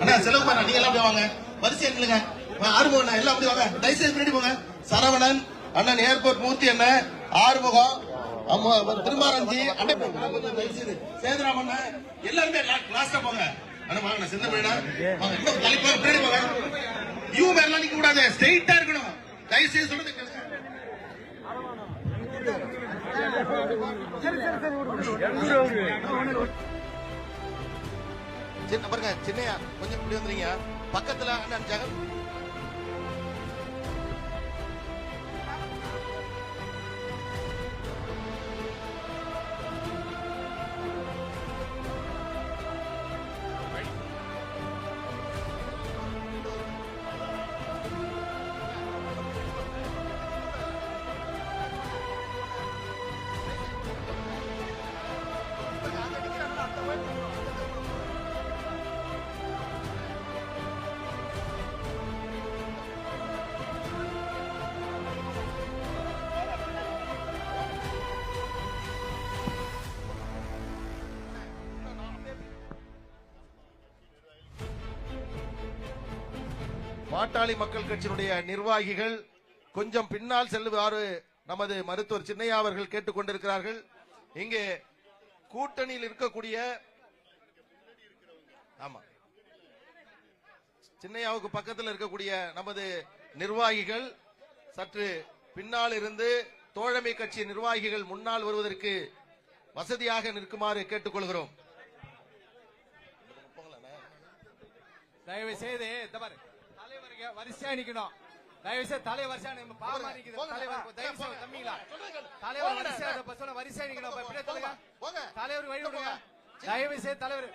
அண்ணா செலவு நீங்க எல்லாம் அப்படியே வாங்க. வரிசை நில்லுங்க. ஆறுமுகம் எல்லாம் அப்படி வாங்க. தயவுசெய்து பின்னாடி போங்க. சரவணன் அண்ணன் ஏர்போர்ட் மூர்த்தி அண்ணன் ஆறுமுகம் அம்மா, திருமாரஞ்சி அண்ணன் கொஞ்சம் அண்ணன் எல்லாருமே லாஸ்டா போங்க. அண்ணா வாங்க அண்ணா, செந்தமிழ் வாங்க இன்னும் தள்ளி போங்க பின்னாடி போங்க. யூ மேலாம் நிக்க கூடாது. ஸ்ட்ரெயிட்டா இருக்கணும். தயவுசெய்து சொல்றது கேளுங்க சின்ன பாருங்க சின்னையா? கொஞ்சம் இப்படி வந்துறீங்க பக்கத்துல அண்ணன் ஜெகன். பாட்டாளி மக்கள் கட்சியினுடைய நிர்வாகிகள் கொஞ்சம் பின்னால் செல்லுமாறு நமது மருத்துவர் சின்னையா அவர்கள் கேட்டுக்கொண்டிருக்கிறார்கள். இங்கே கூட்டணியில் இருக்கக்கூடிய ஆமா. சின்னையாவுக்கு பக்கத்தில் இருக்கக்கூடிய நமது நிர்வாகிகள் சற்று பின்னால் இருந்து தோழமை கட்சி நிர்வாகிகள் முன்னால் வருவதற்கு வசதியாக நிற்குமாறு கேட்டுக்கொள்கிறோம். தயவு செய்து தலைவருக்கு வரிசையா நிக்கணும். தயவு செய்து தலைவர் வரிசையா நிக்கணும். பாவமா நிக்குது. தலைவர் போங்க, தயவு செய்து போங்க. தம்பிங்களா. தலைவர். வரிசையா இந்த பசங்க வரிசையா நிக்கணும். போங்க. தலைவர் வழி விடுங்க. தயவு செய்து தலைவர்.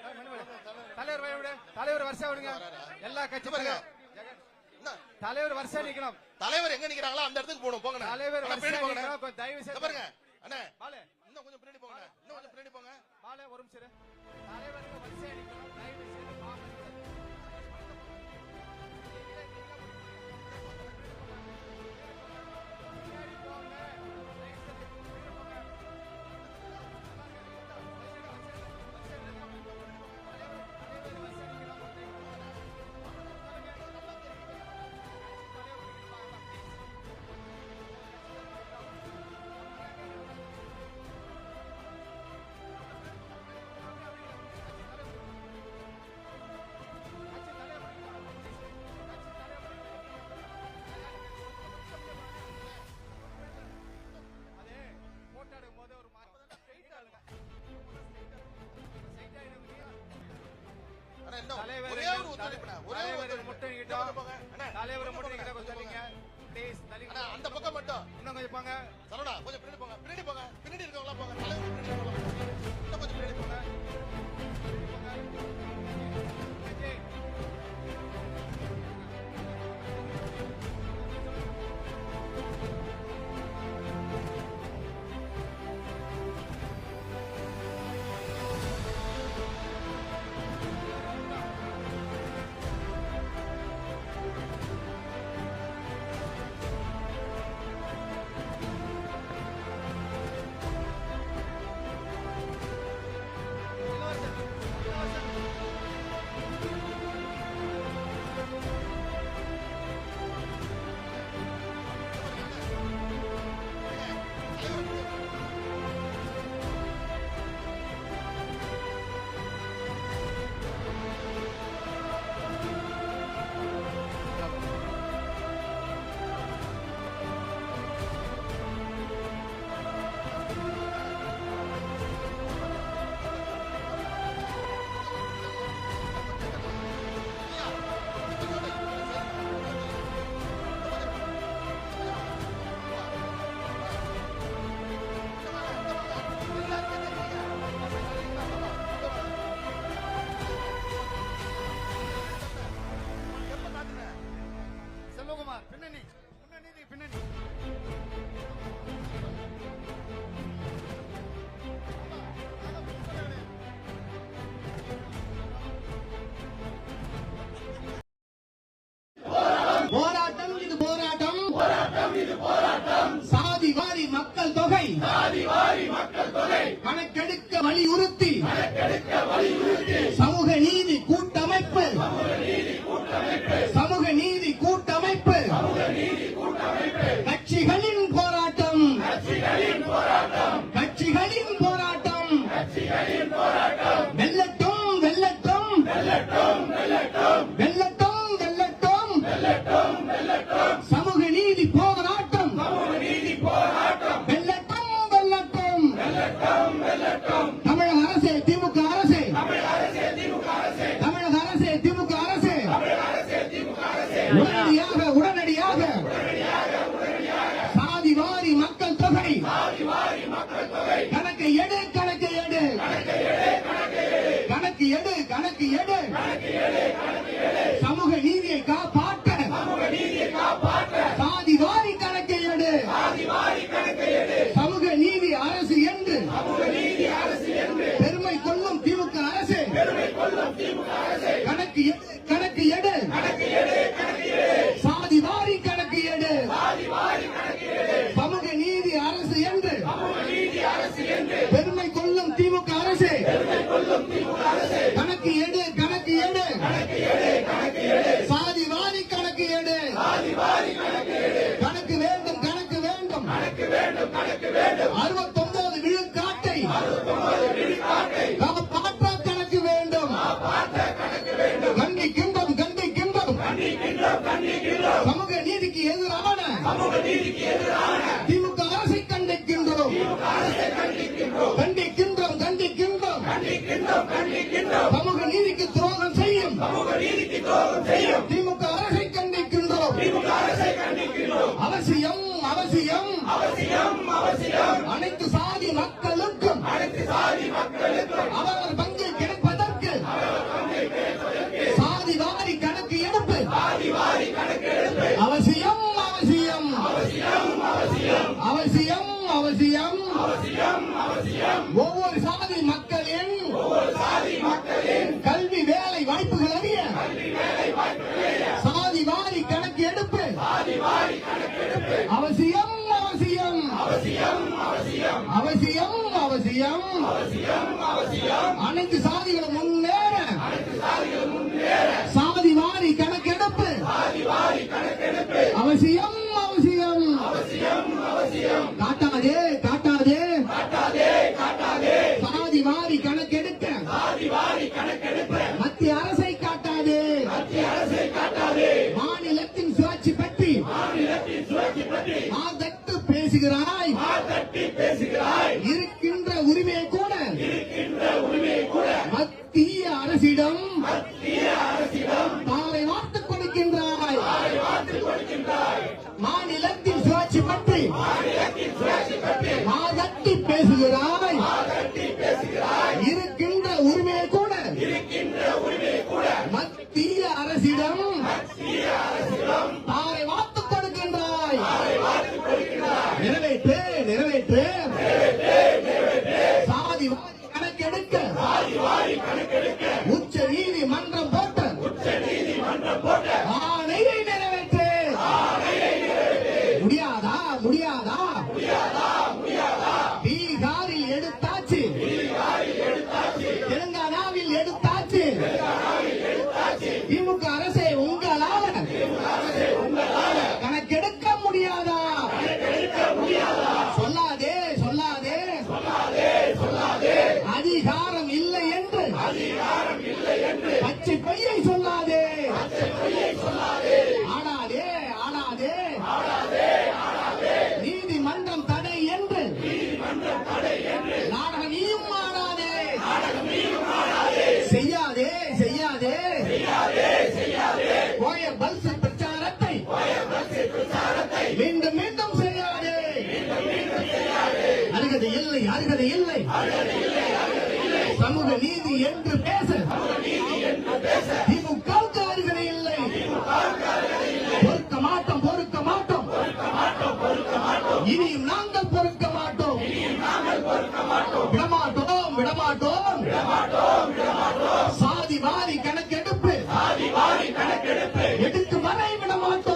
தலைவர் வழி விடு. தலைவர் வரிசையா விடுங்க. எல்லா கட்சி? தலைவர். வரிசையா நிக்கணும். தலைவர் எங்க நிக்கிறாங்களோ அந்த இடத்துக்கு போகணும். போங்க தலைவர் வரிசையா தயவு செய்து பாருங்க. அண்ணே இன்னும் கொஞ்சம் பின்னாடி போங்க இன்னும் கொஞ்சம் பின்னாடி போங்க. மாலே ஒரு நிமிஷம் இரு. தலைவருக்கு வரிசையா நிக்கணும். தயவு செய்து ஒரே ஒரு ஒத்துழைப்புண்ணா ஒரே ஒரு தலைவர் ஒத்துழைப்பு. முட்டை இன்னும் கிட்டோம் கொஞ்சம் போங்க. போங்க, போங்க. ப்ளீஸ் தள்ளி அண்ணா அந்த பக்கம் மட்டும். இன்னும் கொஞ்சம் போங்க. சரவணா கொஞ்சம் பின்னாடி போங்க. பின்னாடி போங்க. பின்னாடி இருக்கவங்களா போங்க. தலைவர் பின்னாடி போங்க. இன்னும் கொஞ்சம் பின்னாடி போங்க. சாதி வாரி கணக்கெடுக்க வலியுறுத்தி. சமூக நீதி கூட்டமைப்பு சமூக நீதி கூட்டமைப்பு. சமூக நீதி கூட்டமைப்பு. கணக்கு எடு கணக்கு எடு. சமூக நீதியை காப்பா வேண்டும் அறுபத்தொன்பது விழுக்காட்டை நாம் வேண்டும். கணக்கு வேண்டும். கண்டிக்கின்றோம் கண்டிக்கின்றோம். சமூக நீதிக்கு எதிரான திமுக அரசை கண்டிக்கின்றோம் கண்டிக்கின்றோம். கண்டிக்கின்றோம் கண்டிக்கின்றோம். சமூக நீதிக்கு அவசியம். அனைத்து சாதிகளும் முன்னேற. சாதி வாரி கணக்கெடுப்பு. அவசியம். Shivapri. நீதி என்று பேச. திமுகவுக்காரர்களே இல்லை. பொறுக்க மாட்டோம் பொறுக்க மாட்டோம். இனியும் நாங்கள் பொறுக்க மாட்டோம். விடமாட்டோம் விடமாட்டோம். சாதி வாரி கணக்கெடுப்பு. எடுக்கும் வரை விடமாட்டோம்.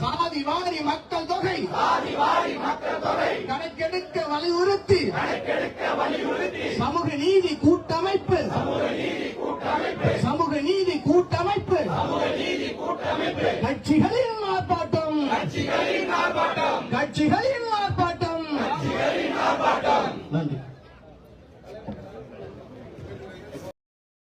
சாதி வாரி மக்கள் தொகை. கணக்கெடுக்க வலியுறுத்தி. சமூக நீதி கூட்டமைப்பு. சமூக நீதி கூட்டமைப்பு. கட்சிகளின் ஆர்ப்பாட்டம். கட்சிகளின்